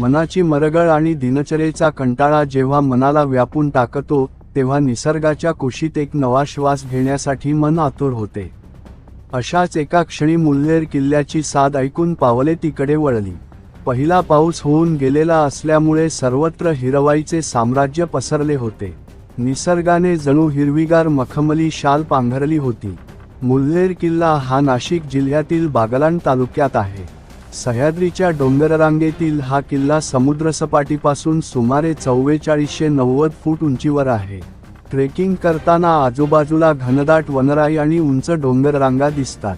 मनाची मरगळ आणि दिनचर्येचा कंटाळा जेव्हा मनाला व्यापून टाकतो तेव्हा निसर्गाच्या कुशीत एक नवा श्वास घेण्यासाठी मन आतुर होते. अशाच एका क्षणी मुल्लेर किल्ल्याची साद ऐकून पावले तिकडे वळली. पहिला पाऊस होऊन गेलेला असल्यामुळे सर्वत्र हिरवाईचे साम्राज्य पसरले होते. निसर्गाने जणू हिरवीगार मखमली शाल पांघरली होती. मुल्लेर किल्ला हा नाशिक जिल्ह्यातील बागलाण तालुक्यात आहे. सह्याद्रीच्या डोंगररांगेतील हा किल्ला समुद्रसपाटीपासून सुमारे चव्वेचाळीसशे नव्वद फूट उंचीवर आहे. ट्रेकिंग करताना आजूबाजूला घनदाट वनराई आणि उंच डोंगररांगा दिसतात.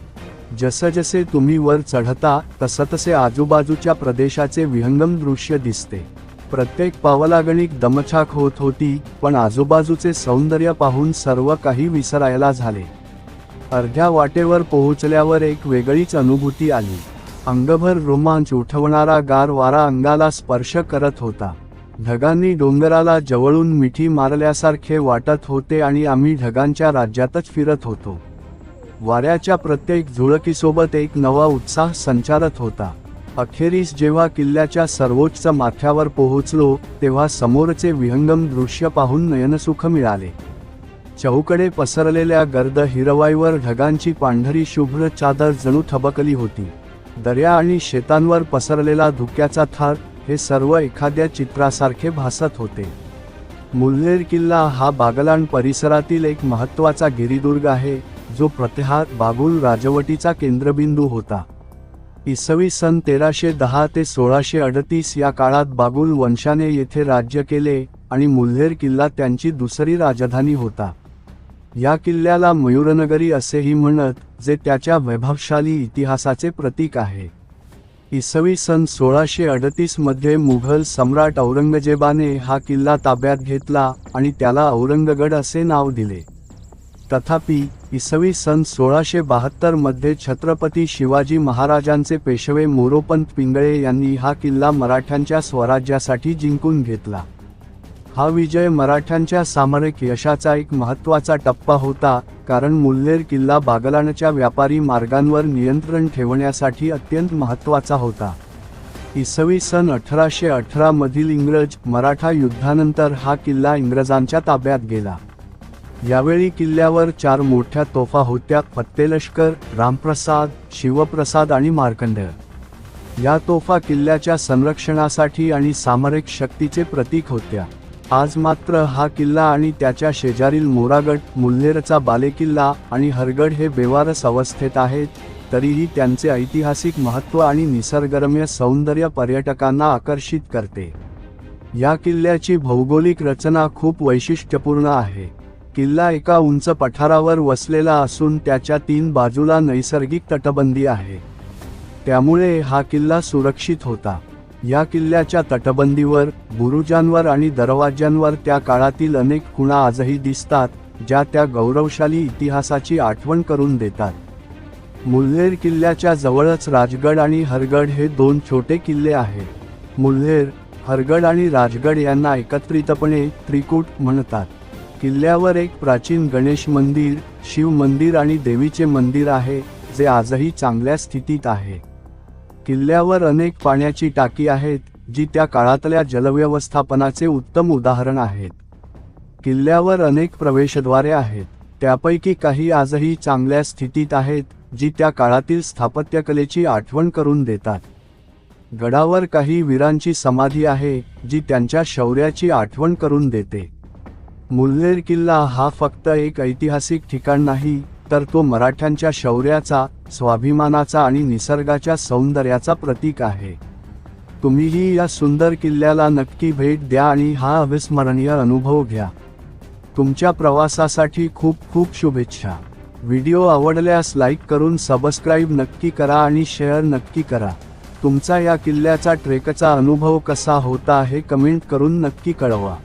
जसजसे तुम्ही वर चढता तसतसे आजूबाजूच्या प्रदेशाचे विहंगम दृश्य दिसते. प्रत्येक पावलागणिक दमछाक होत होती पण आजूबाजूचे सौंदर्य पाहून सर्व काही विसरायला झाले. अर्ध्या वाटेवर पोहोचल्यावर एक वेगळीच अनुभूती आली. अंगभर रोमांच उठवणारा गार वारा अंगाला स्पर्श करत होता. ढगांनी डोंगराला जवळून मिठी मारल्यासारखे वाटत होते आणि आम्ही ढगांच्या राज्यातच फिरत होतो. वाऱ्याच्या प्रत्येक झुळकीसोबत एक नवा उत्साह संचारत होता. अखेरीस जेव्हा किल्ल्याच्या सर्वोच्च माथ्यावर पोहोचलो तेव्हा समोरचे विहंगम दृश्य पाहून नयनसुख मिळाले. चौकडे पसरलेल्या गर्द हिरवाईवर ढगांची पांढरी शुभ्र चादर जणू थबकली होती. दर्या आणि शेतांवर पसरलेला धुक्याचा थार हे सर्व एखाद्या चित्रासारखे भासत होते. मुल्हेर किल्ला हा बागलाण परिसरातील एक महत्त्वाचा गिरिदुर्ग आहे जो प्रत्यहार बागुल राजवटीचा केंद्रबिंदू होता. इसवी सन तेराशे दहा ते सोळाशे अडतीस या काळात बागुल वंशाने येथे राज्य केले आणि मुल्हेर किल्ला त्यांची दुसरी राजधानी होता. या किल्ल्याला मयूरनगरी असेही म्हणत जे त्याच्या वैभवशाली इतिहासाचे प्रतीक आहे. इसवी सन सोळाशे अडतीसमध्ये मुघल सम्राट औरंगजेबाने हा किल्ला ताब्यात घेतला आणि त्याला औरंगगड असे नाव दिले. तथापि इसवी सन सोळाशे बहात्तरमध्ये छत्रपती शिवाजी महाराजांचे पेशवे मोरोपंत पिंगळे यांनी हा किल्ला मराठ्यांच्या स्वराज्यासाठी जिंकून घेतला. हा विजय मराठ्यांच्या सामरिक यशाचा एक महत्त्वाचा टप्पा होता कारण मुल्लेर किल्ला बागलाणच्या व्यापारी मार्गांवर नियंत्रण ठेवण्यासाठी अत्यंत महत्त्वाचा होता. इसवी सन अठराशे अठरामधील इंग्रज मराठा युद्धानंतर हा किल्ला इंग्रजांच्या ताब्यात गेला. यावेळी किल्ल्यावर चार मोठ्या तोफा होत्या फत्तेलष्कर रामप्रसाद शिवप्रसाद आणि मार्कंड. या तोफा किल्ल्याच्या संरक्षणासाठी आणि सामरिक शक्तीचे प्रतीक होत्या. आज मात्र हा किल्ला आणि त्याच्या शेजारील मोरागड मुल्हेरचा बालेकिल्ला आणि हरगड हे बेवारस अवस्थेत आहेत तरीही त्यांचे ऐतिहासिक महत्त्व आणि निसर्गरम्य सौंदर्य पर्यटकांना आकर्षित करते. या किल्ल्याची भौगोलिक रचना खूप वैशिष्ट्यपूर्ण आहे. किल्ला एका उंच पठारावर वसलेला असून त्याच्या तीन बाजूला नैसर्गिक तटबंदी आहे. त्यामुळे हा किल्ला सुरक्षित होता. या किल्ल्याच्या तटबंदीवर बुरुजांवर आणि दरवाज्यांवर त्या काळातील अनेक खुणा आजही दिसतात ज्या त्या गौरवशाली इतिहासाची आठवण करून देतात. मुल्हेर किल्ल्याच्या जवळच राजगड आणि हरगड हे दोन छोटे किल्ले आहेत. मुल्हेर हरगड आणि राजगड यांना एकत्रितपणे त्रिकूट म्हणतात. किल्ल्यावर एक प्राचीन गणेश मंदिर शिव मंदिर आणि देवीचे मंदिर आहे जे आजही चांगल्या स्थितीत आहे. किल्ल्यावर अनेक पाण्याची टाकी आहेत जी त्या काळातल्या जलव्यवस्थापनाचे उत्तम उदाहरण आहेत. किल्ल्यावर अनेक प्रवेशद्वारे आहेत त्यापैकी काही आजही चांगल्या स्थितीत आहेत जी त्या काळातील स्थापत्यकलेची आठवण करून देतात. गडावर काही वीरांची समाधी आहे जी त्यांच्या शौर्याची आठवण करून देते. मुल्लेर किल्ला हा फक्त एक ऐतिहासिक ठिकाण नाही तर तो मराठ्यांच्या शौर्याचा स्वाभिमानाचा आणि निसर्गाच्या सौंदर्याचा प्रतीक आहे. तुम्हीही या सुंदर किल्ल्याला नक्की भेट द्या आणि हा अविस्मरणीय अनुभव घ्या. तुमच्या प्रवासासाठी खूप खूप शुभेच्छा. व्हिडिओ आवडल्यास लाईक करून सबस्क्राईब नक्की करा आणि शेअर नक्की करा. तुमचा या किल्ल्याचा ट्रेकचा अनुभव कसा होता हे कमेंट करून नक्की कळवा.